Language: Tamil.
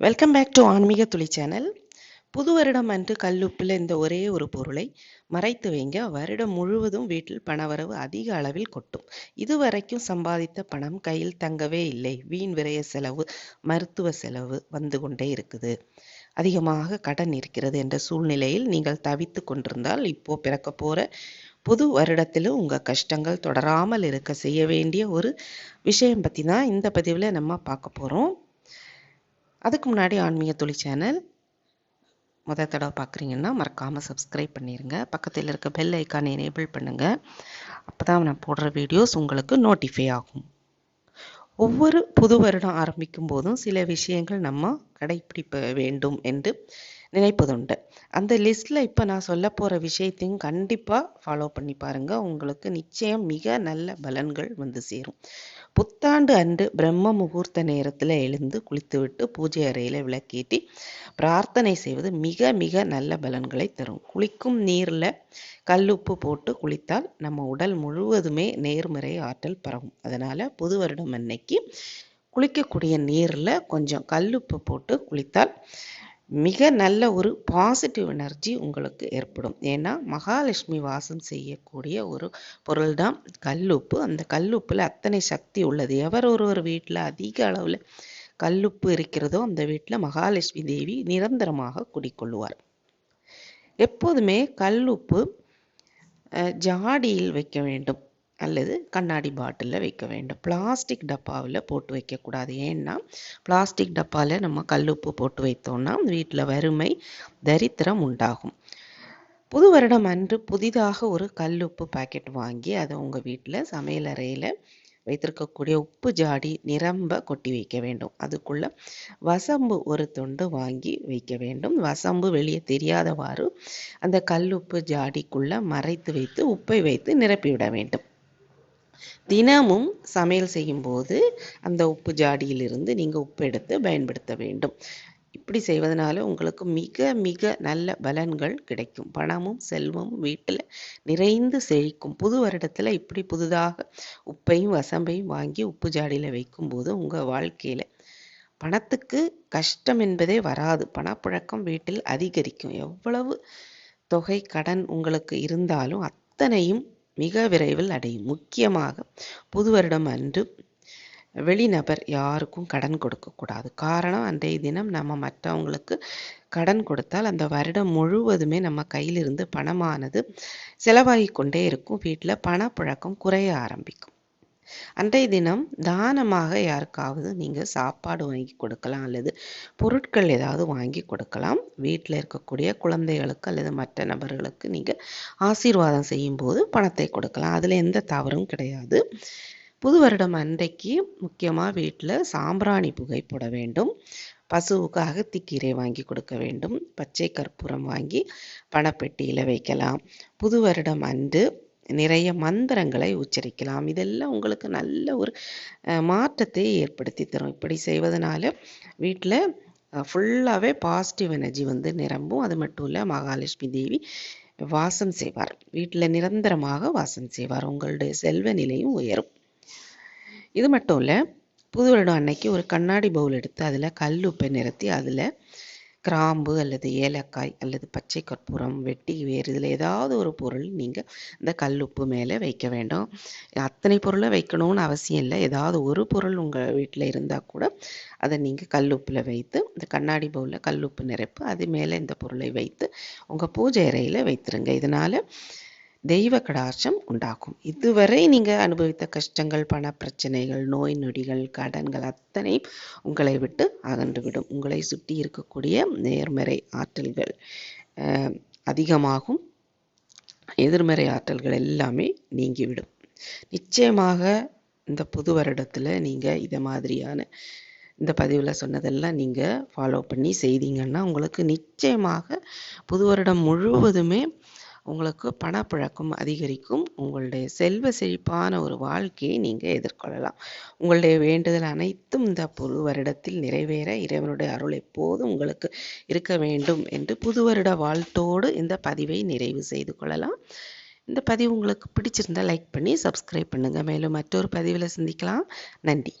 வெல்கம் பேக் டு ஆன்மீக துளி சேனல். புது வருடம் அன்று கல்லுப்பில் இந்த ஒரே ஒரு பொருளை மறைத்து வைங்க. வருடம் முழுவதும் வீட்டில் பணவரவு அதிக அளவில் கொட்டும். இதுவரைக்கும் சம்பாதித்த பணம் கையில் தங்கவே இல்லை. வீண் விரய செலவு மருத்துவ செலவு வந்து கொண்டே இருக்குது. அதிகமாக கடன் இருக்கிறது என்ற சூழ்நிலையில் நீங்கள் தவித்து கொண்டிருந்தால் இப்போ பிறக்க போற புது வருடத்திலும் உங்கள் கஷ்டங்கள் தொடராமல் இருக்க செய்ய வேண்டிய ஒரு விஷயம் பற்றி தான் இந்த பதிவில் நம்ம பார்க்க போகிறோம் அதுக்கு முன்னாடி ஆன்மீக துளி சேனல். முத தடவை பார்க்குறீங்கன்னா மறக்காமல் சப்ஸ்கிரைப் பண்ணிடுங்க பக்கத்தில் இருக்க பெல் ஐக்கானை எனேபிள் பண்ணுங்கள் அப்போ தான் நான் போடுற வீடியோஸ் உங்களுக்கு நோட்டிஃபை ஆகும். ஒவ்வொரு புது வருடம் ஆரம்பிக்கும் போதும் சில விஷயங்கள் நம்ம கடைப்பிடிப்ப வேண்டும் என்று நினைப்பதுண்டு. அந்த லிஸ்ட்டில் இப்போ நான் சொல்ல போகிற விஷயத்தையும் கண்டிப்பாக ஃபாலோ பண்ணி பாருங்கள் உங்களுக்கு நிச்சயம் மிக நல்ல பலன்கள் வந்து சேரும். புத்தாண்டு அன்று பிரம்ம முகூர்த்த நேரத்தில் எழுந்து குளித்துவிட்டு பூஜை அறையில் விளக்கேற்றி பிரார்த்தனை செய்வது மிக மிக நல்ல பலன்களை தரும். குளிக்கும் நீரில் கல்லுப்பு போட்டு குளித்தால் நம்ம உடல் முழுவதுமே நேர்மறை ஆற்றல் பரவும். அதனால் புது வருடம் அன்னைக்கு குளிக்கக்கூடிய நீரில் கொஞ்சம் கல்லுப்பு போட்டு குளித்தால் மிக நல்ல ஒரு பாசிட்டிவ் எனர்ஜி உங்களுக்கு ஏற்படும். ஏன்னா மகாலட்சுமி வாசம் செய்யக்கூடிய ஒரு பொருள் தான் கல்லுப்பு. அந்த கல்லுப்பில் அத்தனை சக்தி உள்ளது. எவர் ஒருவர் வீட்டில் அதிக அளவில் கல்லுப்பு இருக்கிறதோ அந்த வீட்டில் மகாலட்சுமி தேவி நிரந்தரமாக குடிக்கொள்ளுவார். எப்போதுமே கல்லுப்பு ஜாடியில் வைக்க வேண்டும். அல்லது கண்ணாடி பாட்டிலில் வைக்க வேண்டும். பிளாஸ்டிக் டப்பாவில் போட்டு வைக்கக்கூடாது. ஏன்னா பிளாஸ்டிக் டப்பாவில் நம்ம கல்லுப்பு போட்டு வைத்தோம்னா வீட்டில் வறுமை தரித்திரம் உண்டாகும். புது வருடம் அன்று புதிதாக ஒரு கல்லுப்பு பாக்கெட் வாங்கி அதை உங்கள் வீட்டில் சமையலறையில் வைத்திருக்கக்கூடிய உப்பு ஜாடி நிரம்ப கொட்டி வைக்க வேண்டும். அதுக்குள்ள வசம்பு ஒரு துண்டு வாங்கி வைக்க வேண்டும். வசம்பு வெளியே தெரியாதவாறு அந்த கல் உப்பு ஜாடிக்குள்ள மறைத்து வைத்து உப்பை வைத்து நிரப்பிவிட வேண்டும். தினமும் சமையல் செய்யும்போது அந்த உப்பு ஜாடியிலிருந்து நீங்கள் உப்பு எடுத்து பயன்படுத்த வேண்டும். இப்படி செய்வதனால உங்களுக்கு மிக மிக நல்ல பலன்கள் கிடைக்கும். பணமும் செல்வமும் வீட்டில் நிறைந்து செழிக்கும். புது வருடத்தில் இப்படி புதிதாக உப்பையும் வசம்பையும் வாங்கி உப்பு ஜாடியில் வைக்கும்போது உங்கள் வாழ்க்கையில் பணத்துக்கு கஷ்டம் என்பதே வராது. பணப்புழக்கம் வீட்டில் அதிகரிக்கும். எவ்வளவு தொகை கடன் உங்களுக்கு இருந்தாலும் அத்தனையும் மிக விரைவில் அடையும் முக்கியமாக புது வருடம் அன்று வெளிநபர் யாருக்கும் கடன் கொடுக்கக்கூடாது காரணம் அன்றைய தினம் நம்ம மற்றவங்களுக்கு கடன் கொடுத்தால் அந்த வருடம் முழுவதுமே நம்ம கையிலிருந்து பணமானது செலவாகி கொண்டே இருக்கும். வீட்டில் பணப்புழக்கம் குறைய ஆரம்பிக்கும். அன்றைய தினம் தானமாக யாருக்காவது நீங்கள் சாப்பாடு வாங்கி கொடுக்கலாம் அல்லது பொருட்கள் ஏதாவது வாங்கி கொடுக்கலாம். வீட்டில் இருக்கக்கூடிய குழந்தைகளுக்கு அல்லது மற்ற நபர்களுக்கு நீங்கள் ஆசீர்வாதம் செய்யும்போது பணத்தை கொடுக்கலாம். அதில் எந்த தவறும் கிடையாது. புது வருடம் அன்றைக்கு முக்கியமாக வீட்டில் சாம்பிராணி புகை போட வேண்டும். பசுவுக்கு அகத்திக்கீரை வாங்கி கொடுக்க வேண்டும். பச்சை கற்பூரம் வாங்கி பணப்பெட்டியில் வைக்கலாம். புது வருடம் அன்று நிறைய மந்திரங்களை உச்சரிக்கலாம். இதெல்லாம் உங்களுக்கு நல்ல ஒரு மாற்றத்தை ஏற்படுத்தி தரும். இப்படி செய்வதனால வீட்டில் ஃபுல்லாகவே பாசிட்டிவ் எனர்ஜி வந்து நிரம்பும். அது மட்டும் இல்லை மகாலட்சுமி தேவி வாசம் செய்வார். வீட்டில் நிரந்தரமாக வாசம் செய்வார். உங்களுடைய செல்வ நிலையும் உயரும். இது மட்டும் இல்லை புது வருடம் அன்னைக்கு ஒரு கண்ணாடி பவுல் எடுத்து அதில் கல் உப்பை நிறுத்தி அதில் கிராம்பு அல்லது ஏலக்காய் அல்லது பச்சை கற்பூரம் வெட்டி வேறு இதில் ஏதாவது ஒரு பொருள் நீங்கள் இந்த கல்லுப்பு மேலே வைக்க வேண்டும். அத்தனை பொருளை வைக்கணும்னு அவசியம் இல்லை. ஏதாவது ஒரு பொருள் உங்கள் வீட்டில் இருந்தால் கூட அதை நீங்கள் கல்லுப்பில் வைத்து இந்த கண்ணாடி பவுலில் கல்லுப்பு நிரப்பு அது மேலே இந்த பொருளை வைத்து உங்கள் பூஜை அறையில் வைத்துருங்க. இதனால் தெய்வ கடாட்சம் உண்டாகும் இதுவரை நீங்கள் அனுபவித்த கஷ்டங்கள் பண பிரச்சனைகள் நோய் நொடிகள் கடன்கள் அத்தனையும் உங்களை விட்டு அகன்றுவிடும். உங்களை சுற்றி இருக்கக்கூடிய நேர்மறை ஆற்றல்கள் அதிகமாகும். எதிர்மறை ஆற்றல்கள் எல்லாமே நீங்கிவிடும். நிச்சயமாக இந்த புது வருடத்தில் நீங்கள் இதை மாதிரியான இந்த பதிவில் சொன்னதெல்லாம் நீங்கள் ஃபாலோ பண்ணி செய்தீங்கன்னா உங்களுக்கு நிச்சயமாக புது வருடம் முழுவதுமே உங்களுக்கு பணப்புழக்கம் அதிகரிக்கும். உங்களுடைய செல்வ செழிப்பான ஒரு வாழ்க்கையை நீங்கள் எதிர்கொள்ளலாம். உங்களுடைய வேண்டுதல் அனைத்தும் இந்த புது வருடத்தில் நிறைவேற. இறைவனுடைய அருள் எப்போதும் உங்களுக்கு இருக்க வேண்டும் என்று புது வருட வாழ்த்தோடு இந்த பதிவை நிறைவு செய்து கொள்ளலாம். இந்த பதிவு உங்களுக்கு பிடிச்சிருந்தால் லைக் பண்ணி சப்ஸ்கிரைப் பண்ணுங்கள் மேலும் மற்றொரு பதிவில் சந்திக்கலாம். நன்றி.